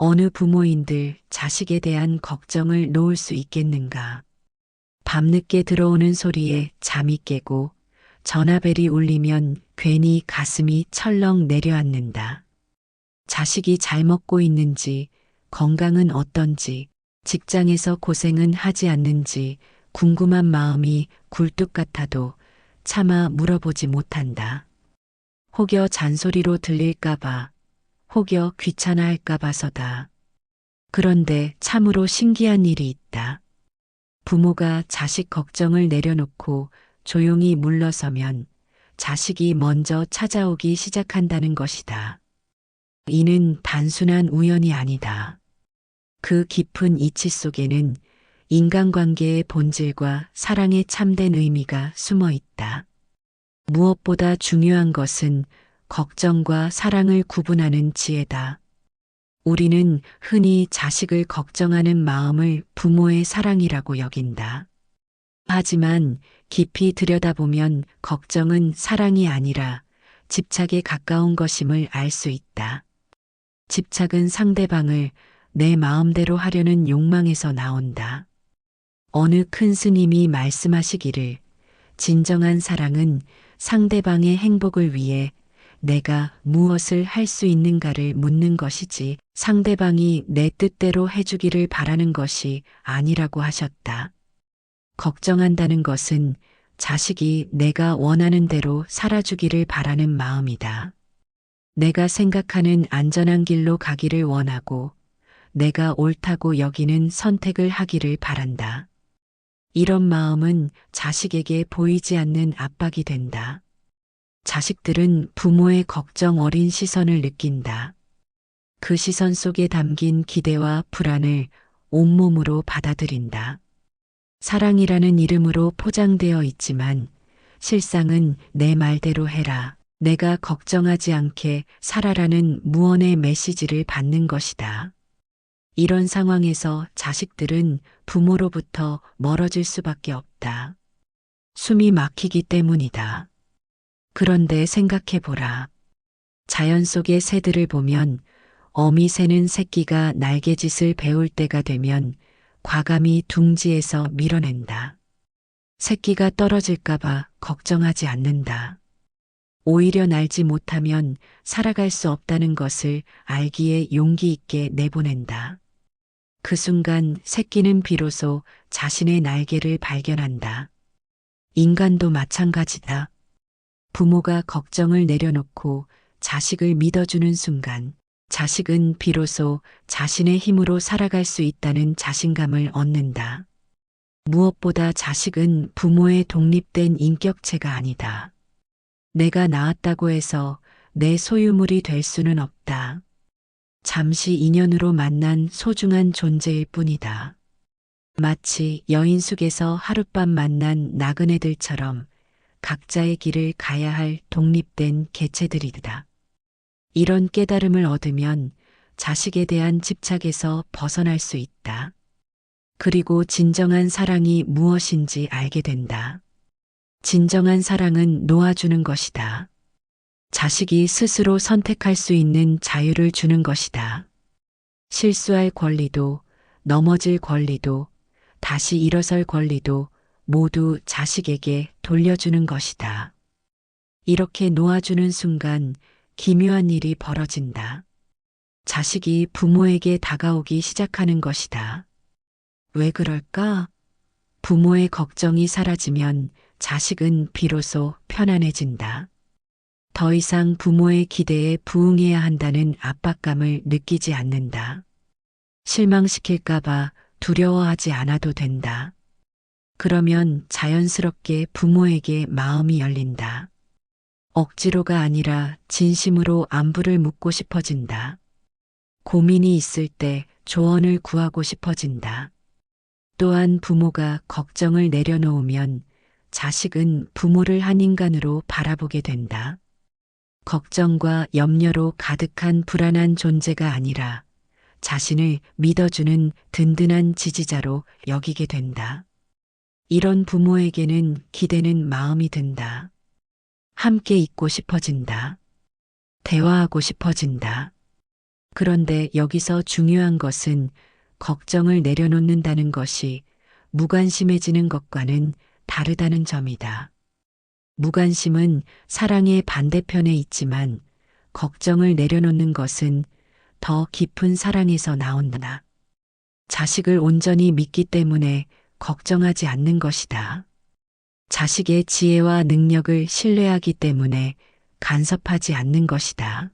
어느 부모인들 자식에 대한 걱정을 놓을 수 있겠는가. 밤늦게 들어오는 소리에 잠이 깨고 전화벨이 울리면 괜히 가슴이 철렁 내려앉는다. 자식이 잘 먹고 있는지, 건강은 어떤지, 직장에서 고생은 하지 않는지 궁금한 마음이 굴뚝 같아도 차마 물어보지 못한다. 혹여 잔소리로 들릴까봐, 혹여 귀찮아할까 봐서다. 그런데 참으로 신기한 일이 있다. 부모가 자식 걱정을 내려놓고 조용히 물러서면 자식이 먼저 찾아오기 시작한다는 것이다. 이는 단순한 우연이 아니다. 그 깊은 이치 속에는 인간관계의 본질과 사랑의 참된 의미가 숨어 있다. 무엇보다 중요한 것은 걱정과 사랑을 구분하는 지혜다. 우리는 흔히 자식을 걱정하는 마음을 부모의 사랑이라고 여긴다. 하지만 깊이 들여다보면 걱정은 사랑이 아니라 집착에 가까운 것임을 알 수 있다. 집착은 상대방을 내 마음대로 하려는 욕망에서 나온다. 어느 큰 스님이 말씀하시기를 진정한 사랑은 상대방의 행복을 위해 내가 무엇을 할 수 있는가를 묻는 것이지 상대방이 내 뜻대로 해주기를 바라는 것이 아니라고 하셨다. 걱정한다는 것은 자식이 내가 원하는 대로 살아주기를 바라는 마음이다. 내가 생각하는 안전한 길로 가기를 원하고 내가 옳다고 여기는 선택을 하기를 바란다. 이런 마음은 자식에게 보이지 않는 압박이 된다. 자식들은 부모의 걱정 어린 시선을 느낀다. 그 시선 속에 담긴 기대와 불안을 온몸으로 받아들인다. 사랑이라는 이름으로 포장되어 있지만 실상은 내 말대로 해라. 내가 걱정하지 않게 살아라는 무언의 메시지를 받는 것이다. 이런 상황에서 자식들은 부모로부터 멀어질 수밖에 없다. 숨이 막히기 때문이다. 그런데 생각해 보라. 자연 속의 새들을 보면 어미 새는 새끼가 날개짓을 배울 때가 되면 과감히 둥지에서 밀어낸다. 새끼가 떨어질까봐 걱정하지 않는다. 오히려 날지 못하면 살아갈 수 없다는 것을 알기에 용기 있게 내보낸다. 그 순간 새끼는 비로소 자신의 날개를 발견한다. 인간도 마찬가지다. 부모가 걱정을 내려놓고 자식을 믿어주는 순간 자식은 비로소 자신의 힘으로 살아갈 수 있다는 자신감을 얻는다. 무엇보다 자식은 부모의 독립된 인격체가 아니다. 내가 낳았다고 해서 내 소유물이 될 수는 없다. 잠시 인연으로 만난 소중한 존재일 뿐이다. 마치 여인숙에서 하룻밤 만난 나그네들처럼 각자의 길을 가야 할 독립된 개체들이다. 이런 깨달음을 얻으면 자식에 대한 집착에서 벗어날 수 있다. 그리고 진정한 사랑이 무엇인지 알게 된다. 진정한 사랑은 놓아주는 것이다. 자식이 스스로 선택할 수 있는 자유를 주는 것이다. 실수할 권리도, 넘어질 권리도, 다시 일어설 권리도 모두 자식에게 돌려주는 것이다. 이렇게 놓아주는 순간 기묘한 일이 벌어진다. 자식이 부모에게 다가오기 시작하는 것이다. 왜 그럴까? 부모의 걱정이 사라지면 자식은 비로소 편안해진다. 더 이상 부모의 기대에 부응해야 한다는 압박감을 느끼지 않는다. 실망시킬까봐 두려워하지 않아도 된다. 그러면 자연스럽게 부모에게 마음이 열린다. 억지로가 아니라 진심으로 안부를 묻고 싶어진다. 고민이 있을 때 조언을 구하고 싶어진다. 또한 부모가 걱정을 내려놓으면 자식은 부모를 한 인간으로 바라보게 된다. 걱정과 염려로 가득한 불안한 존재가 아니라 자신을 믿어주는 든든한 지지자로 여기게 된다. 이런 부모에게는 기대는 마음이 든다. 함께 있고 싶어진다. 대화하고 싶어진다. 그런데 여기서 중요한 것은 걱정을 내려놓는다는 것이 무관심해지는 것과는 다르다는 점이다. 무관심은 사랑의 반대편에 있지만 걱정을 내려놓는 것은 더 깊은 사랑에서 나온다. 자식을 온전히 믿기 때문에 걱정하지 않는 것이다. 자식의 지혜와 능력을 신뢰하기 때문에 간섭하지 않는 것이다.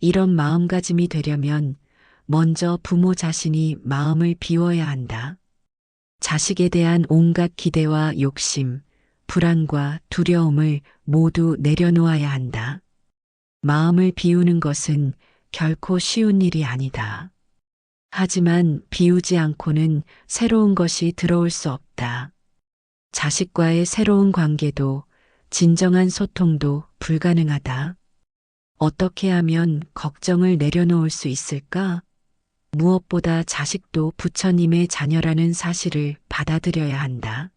이런 마음가짐이 되려면 먼저 부모 자신이 마음을 비워야 한다. 자식에 대한 온갖 기대와 욕심, 불안과 두려움을 모두 내려놓아야 한다. 마음을 비우는 것은 결코 쉬운 일이 아니다. 하지만 비우지 않고는 새로운 것이 들어올 수 없다. 자식과의 새로운 관계도 진정한 소통도 불가능하다. 어떻게 하면 걱정을 내려놓을 수 있을까? 무엇보다 자식도 부처님의 자녀라는 사실을 받아들여야 한다.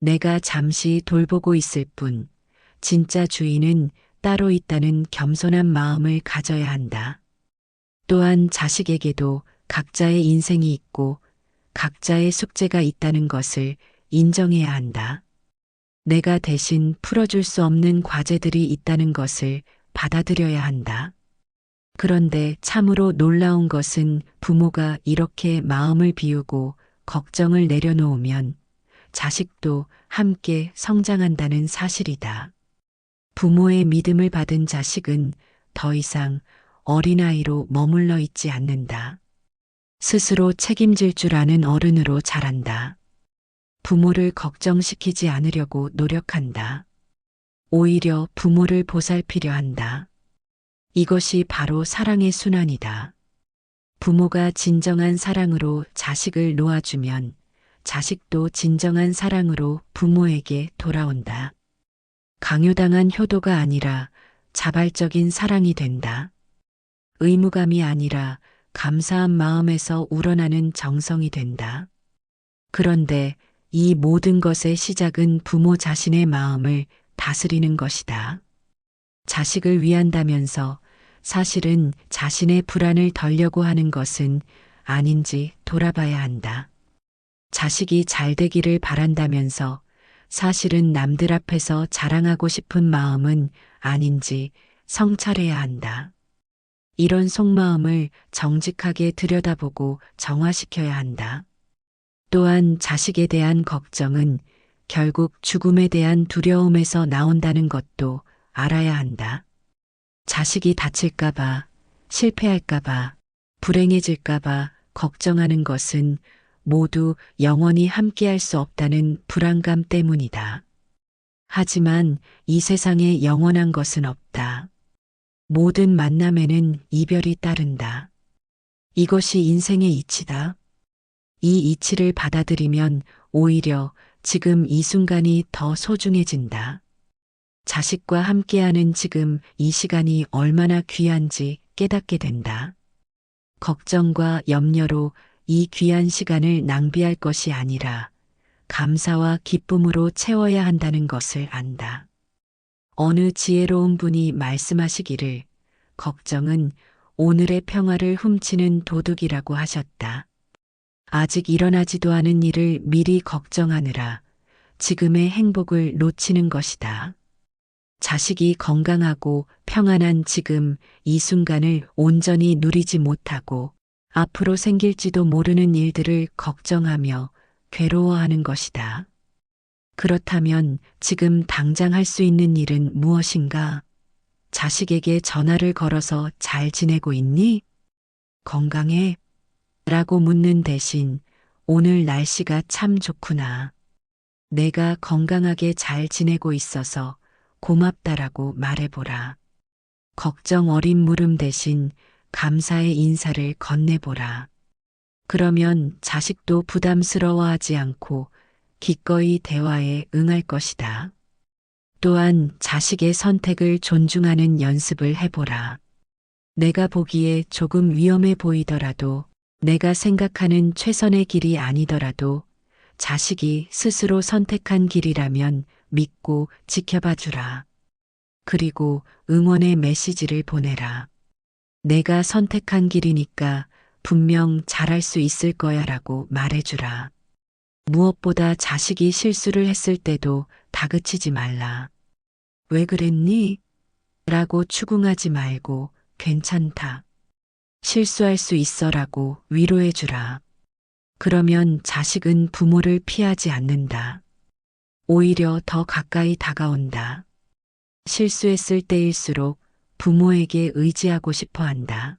내가 잠시 돌보고 있을 뿐, 진짜 주인은 따로 있다는 겸손한 마음을 가져야 한다. 또한 자식에게도 각자의 인생이 있고 각자의 숙제가 있다는 것을 인정해야 한다. 내가 대신 풀어줄 수 없는 과제들이 있다는 것을 받아들여야 한다. 그런데 참으로 놀라운 것은 부모가 이렇게 마음을 비우고 걱정을 내려놓으면 자식도 함께 성장한다는 사실이다. 부모의 믿음을 받은 자식은 더 이상 어린아이로 머물러 있지 않는다. 스스로 책임질 줄 아는 어른으로 자란다. 부모를 걱정시키지 않으려고 노력한다. 오히려 부모를 보살피려 한다. 이것이 바로 사랑의 순환이다. 부모가 진정한 사랑으로 자식을 놓아주면 자식도 진정한 사랑으로 부모에게 돌아온다. 강요당한 효도가 아니라 자발적인 사랑이 된다. 의무감이 아니라 감사한 마음에서 우러나는 정성이 된다. 그런데 이 모든 것의 시작은 부모 자신의 마음을 다스리는 것이다. 자식을 위한다면서 사실은 자신의 불안을 덜려고 하는 것은 아닌지 돌아봐야 한다. 자식이 잘 되기를 바란다면서 사실은 남들 앞에서 자랑하고 싶은 마음은 아닌지 성찰해야 한다. 이런 속마음을 정직하게 들여다보고 정화시켜야 한다. 또한 자식에 대한 걱정은 결국 죽음에 대한 두려움에서 나온다는 것도 알아야 한다. 자식이 다칠까봐, 실패할까봐, 불행해질까봐 걱정하는 것은 모두 영원히 함께할 수 없다는 불안감 때문이다. 하지만 이 세상에 영원한 것은 없다. 모든 만남에는 이별이 따른다. 이것이 인생의 이치다. 이 이치를 받아들이면 오히려 지금 이 순간이 더 소중해진다. 자식과 함께하는 지금 이 시간이 얼마나 귀한지 깨닫게 된다. 걱정과 염려로 이 귀한 시간을 낭비할 것이 아니라 감사와 기쁨으로 채워야 한다는 것을 안다. 어느 지혜로운 분이 말씀하시기를 걱정은 오늘의 평화를 훔치는 도둑이라고 하셨다. 아직 일어나지도 않은 일을 미리 걱정하느라 지금의 행복을 놓치는 것이다. 자식이 건강하고 평안한 지금 이 순간을 온전히 누리지 못하고 앞으로 생길지도 모르는 일들을 걱정하며 괴로워하는 것이다. 그렇다면 지금 당장 할 수 있는 일은 무엇인가? 자식에게 전화를 걸어서 잘 지내고 있니? 건강해? 라고 묻는 대신 오늘 날씨가 참 좋구나. 내가 건강하게 잘 지내고 있어서 고맙다라고 말해보라. 걱정 어린 물음 대신 감사의 인사를 건네보라. 그러면 자식도 부담스러워하지 않고 기꺼이 대화에 응할 것이다. 또한 자식의 선택을 존중하는 연습을 해보라. 내가 보기에 조금 위험해 보이더라도 내가 생각하는 최선의 길이 아니더라도 자식이 스스로 선택한 길이라면 믿고 지켜봐 주라. 그리고 응원의 메시지를 보내라. 내가 선택한 길이니까 분명 잘할 수 있을 거야 라고 말해주라. 무엇보다 자식이 실수를 했을 때도 다그치지 말라. 왜 그랬니? 라고 추궁하지 말고 괜찮다. 실수할 수 있어라고 위로해 주라. 그러면 자식은 부모를 피하지 않는다. 오히려 더 가까이 다가온다. 실수했을 때일수록 부모에게 의지하고 싶어 한다.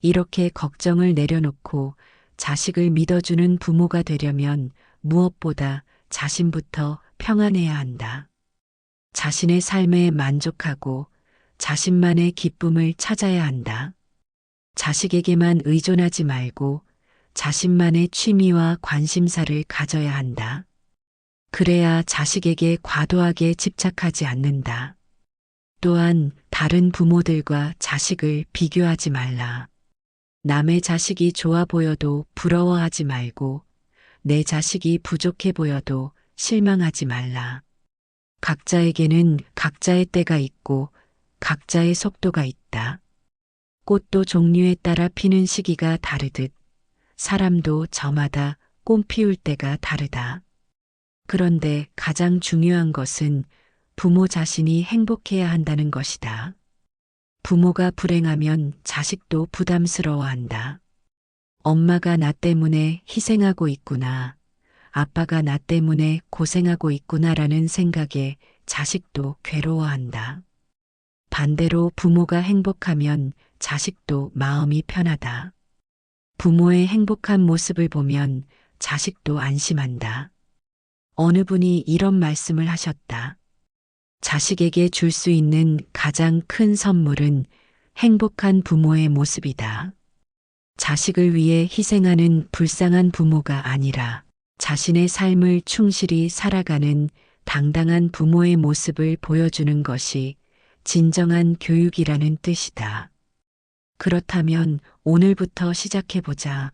이렇게 걱정을 내려놓고 자식을 믿어주는 부모가 되려면 무엇보다 자신부터 평안해야 한다. 자신의 삶에 만족하고 자신만의 기쁨을 찾아야 한다. 자식에게만 의존하지 말고 자신만의 취미와 관심사를 가져야 한다. 그래야 자식에게 과도하게 집착하지 않는다. 또한 다른 부모들과 자식을 비교하지 말라. 남의 자식이 좋아 보여도 부러워하지 말고 내 자식이 부족해 보여도 실망하지 말라. 각자에게는 각자의 때가 있고 각자의 속도가 있다. 꽃도 종류에 따라 피는 시기가 다르듯 사람도 저마다 꽃 피울 때가 다르다. 그런데 가장 중요한 것은 부모 자신이 행복해야 한다는 것이다. 부모가 불행하면 자식도 부담스러워한다. 엄마가 나 때문에 희생하고 있구나. 아빠가 나 때문에 고생하고 있구나라는 생각에 자식도 괴로워한다. 반대로 부모가 행복하면 자식도 마음이 편하다. 부모의 행복한 모습을 보면 자식도 안심한다. 어느 분이 이런 말씀을 하셨다. 자식에게 줄 수 있는 가장 큰 선물은 행복한 부모의 모습이다. 자식을 위해 희생하는 불쌍한 부모가 아니라 자신의 삶을 충실히 살아가는 당당한 부모의 모습을 보여주는 것이 진정한 교육이라는 뜻이다. 그렇다면 오늘부터 시작해보자.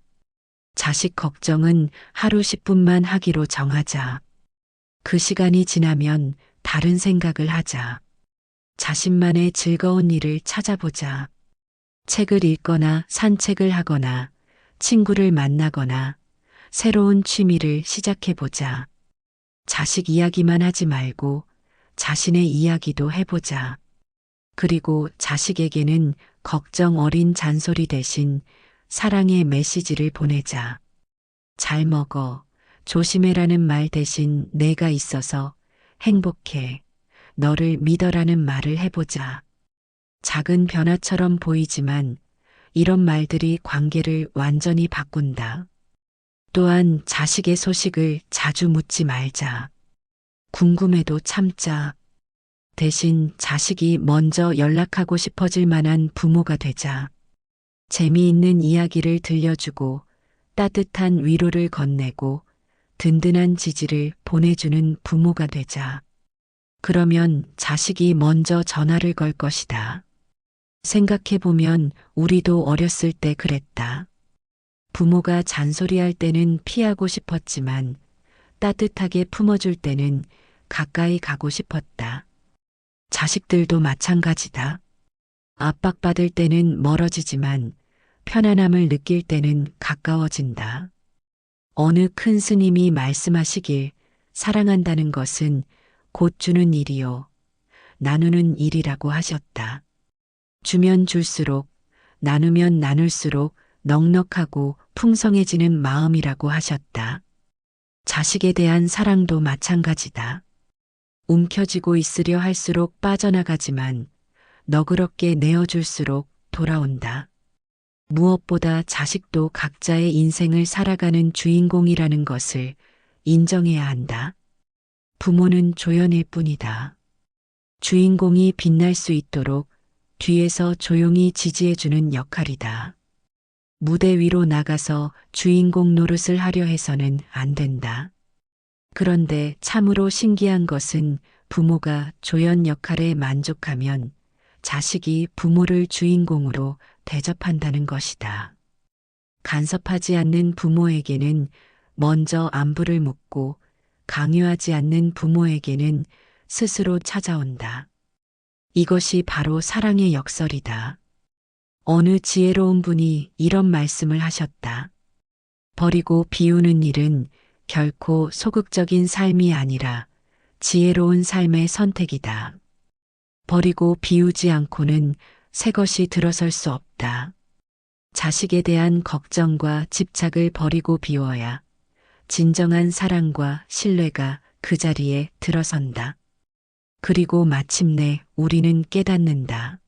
자식 걱정은 하루 10분만 하기로 정하자. 그 시간이 지나면 다른 생각을 하자. 자신만의 즐거운 일을 찾아보자. 책을 읽거나 산책을 하거나 친구를 만나거나 새로운 취미를 시작해보자. 자식 이야기만 하지 말고 자신의 이야기도 해보자. 그리고 자식에게는 걱정 어린 잔소리 대신 사랑의 메시지를 보내자. 잘 먹어. 조심해라는 말 대신 내가 있어서 행복해. 너를 믿어라는 말을 해보자. 작은 변화처럼 보이지만 이런 말들이 관계를 완전히 바꾼다. 또한 자식의 소식을 자주 묻지 말자. 궁금해도 참자. 대신 자식이 먼저 연락하고 싶어질 만한 부모가 되자. 재미있는 이야기를 들려주고 따뜻한 위로를 건네고 든든한 지지를 보내주는 부모가 되자. 그러면 자식이 먼저 전화를 걸 것이다. 생각해보면 우리도 어렸을 때 그랬다. 부모가 잔소리할 때는 피하고 싶었지만 따뜻하게 품어줄 때는 가까이 가고 싶었다. 자식들도 마찬가지다. 압박받을 때는 멀어지지만 편안함을 느낄 때는 가까워진다. 어느 큰 스님이 말씀하시길 사랑한다는 것은 곧 주는 일이요. 나누는 일이라고 하셨다. 주면 줄수록, 나누면 나눌수록 넉넉하고 풍성해지는 마음이라고 하셨다. 자식에 대한 사랑도 마찬가지다. 움켜쥐고 있으려 할수록 빠져나가지만 너그럽게 내어줄수록 돌아온다. 무엇보다 자식도 각자의 인생을 살아가는 주인공이라는 것을 인정해야 한다. 부모는 조연일 뿐이다. 주인공이 빛날 수 있도록 뒤에서 조용히 지지해주는 역할이다. 무대 위로 나가서 주인공 노릇을 하려 해서는 안 된다. 그런데 참으로 신기한 것은 부모가 조연 역할에 만족하면 자식이 부모를 주인공으로 대접한다는 것이다. 간섭하지 않는 부모에게는 먼저 안부를 묻고 강요하지 않는 부모에게는 스스로 찾아온다. 이것이 바로 사랑의 역설이다. 어느 지혜로운 분이 이런 말씀을 하셨다. 버리고 비우는 일은 결코 소극적인 삶이 아니라 지혜로운 삶의 선택이다. 버리고 비우지 않고는 새 것이 들어설 수 없다. 자식에 대한 걱정과 집착을 버리고 비워야 진정한 사랑과 신뢰가 그 자리에 들어선다. 그리고 마침내 우리는 깨닫는다.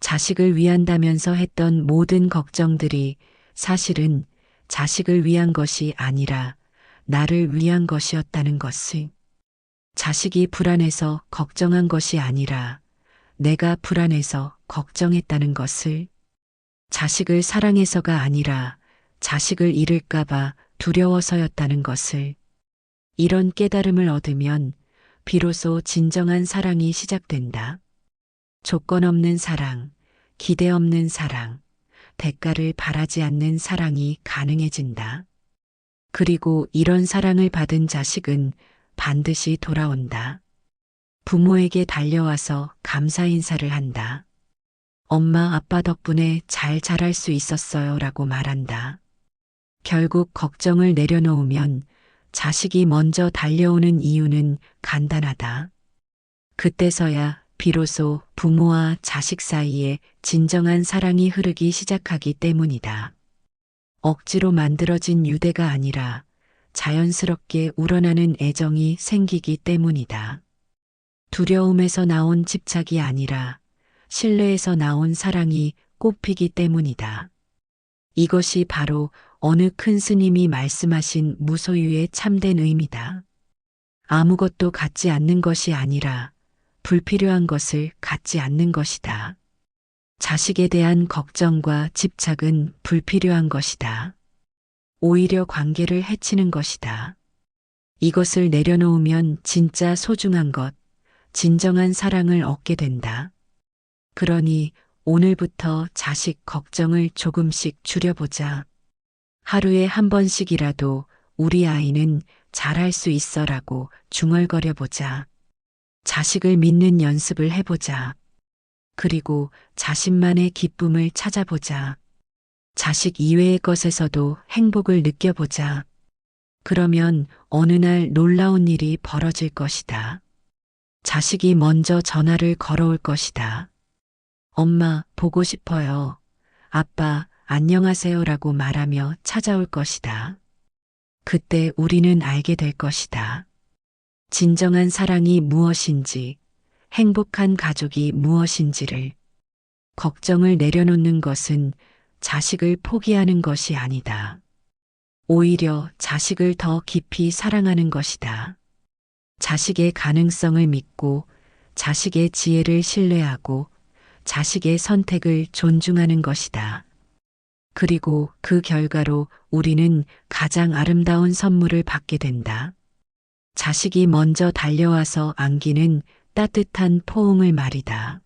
자식을 위한다면서 했던 모든 걱정들이 사실은 자식을 위한 것이 아니라 나를 위한 것이었다는 것을. 자식이 불안해서 걱정한 것이 아니라 내가 불안해서 걱정했다는 것을. 자식을 사랑해서가 아니라 자식을 잃을까봐 두려워서였다는 것을. 이런 깨달음을 얻으면 비로소 진정한 사랑이 시작된다. 조건 없는 사랑, 기대 없는 사랑, 대가를 바라지 않는 사랑이 가능해진다. 그리고 이런 사랑을 받은 자식은 반드시 돌아온다. 부모에게 달려와서 감사 인사를 한다. 엄마 아빠 덕분에 잘 자랄 수 있었어요 라고 말한다. 결국 걱정을 내려놓으면 자식이 먼저 달려오는 이유는 간단하다. 그때서야 비로소 부모와 자식 사이에 진정한 사랑이 흐르기 시작하기 때문이다. 억지로 만들어진 유대가 아니라 자연스럽게 우러나는 애정이 생기기 때문이다. 두려움에서 나온 집착이 아니라 신뢰에서 나온 사랑이 꽃피기 때문이다. 이것이 바로 어느 큰 스님이 말씀하신 무소유의 참된 의미다. 아무것도 갖지 않는 것이 아니라 불필요한 것을 갖지 않는 것이다. 자식에 대한 걱정과 집착은 불필요한 것이다. 오히려 관계를 해치는 것이다. 이것을 내려놓으면 진짜 소중한 것, 진정한 사랑을 얻게 된다. 그러니 오늘부터 자식 걱정을 조금씩 줄여보자. 하루에 한 번씩이라도 우리 아이는 잘할 수 있어라고 중얼거려 보자. 자식을 믿는 연습을 해보자. 그리고 자신만의 기쁨을 찾아보자. 자식 이외의 것에서도 행복을 느껴보자. 그러면 어느 날 놀라운 일이 벌어질 것이다. 자식이 먼저 전화를 걸어올 것이다. 엄마, 보고 싶어요. 아빠, 안녕하세요 라고 말하며 찾아올 것이다. 그때 우리는 알게 될 것이다. 진정한 사랑이 무엇인지, 행복한 가족이 무엇인지를, 걱정을 내려놓는 것은 자식을 포기하는 것이 아니다. 오히려 자식을 더 깊이 사랑하는 것이다. 자식의 가능성을 믿고, 자식의 지혜를 신뢰하고, 자식의 선택을 존중하는 것이다. 그리고 그 결과로 우리는 가장 아름다운 선물을 받게 된다. 자식이 먼저 달려와서 안기는 따뜻한 포옹을 말이다.